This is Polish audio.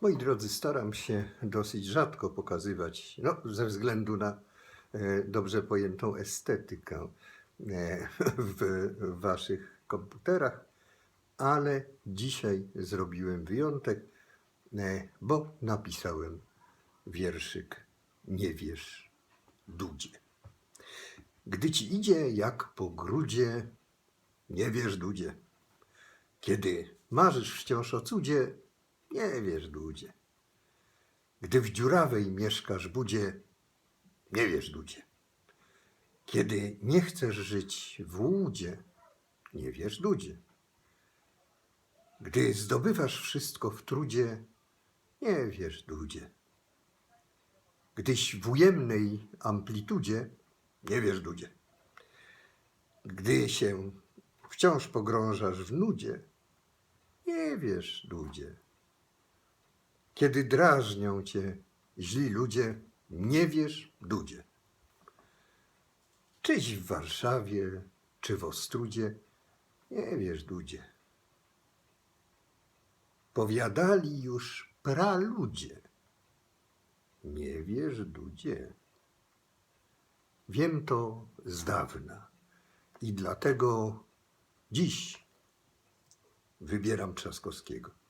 Moi drodzy, staram się dosyć rzadko pokazywać, no, ze względu na e, dobrze pojętą estetykę e, w waszych komputerach, ale dzisiaj zrobiłem wyjątek, e, bo napisałem wierszyk Nie wiesz, Dudzie. Gdy ci idzie jak po grudzie, nie wiesz, Dudzie. Kiedy marzysz wciąż o cudzie, nie wiesz, Dudzie. Gdy w dziurawej mieszkasz budzie, nie wiesz, Dudzie. Kiedy nie chcesz żyć w łudzie, nie wiesz, Dudzie. Gdy zdobywasz wszystko w trudzie, nie wiesz, Dudzie. Gdyś w ujemnej amplitudzie, nie wiesz, Dudzie. Gdy się wciąż pogrążasz w nudzie, nie wiesz, Dudzie. Kiedy drażnią cię źli ludzie, nie wiesz, Dudzie. Czyś w Warszawie, czy w Ostrudzie, nie wiesz, Dudzie. Powiadali już praludzie, nie wiesz, Dudzie. Wiem to z dawna i dlatego dziś wybieram Trzaskowskiego.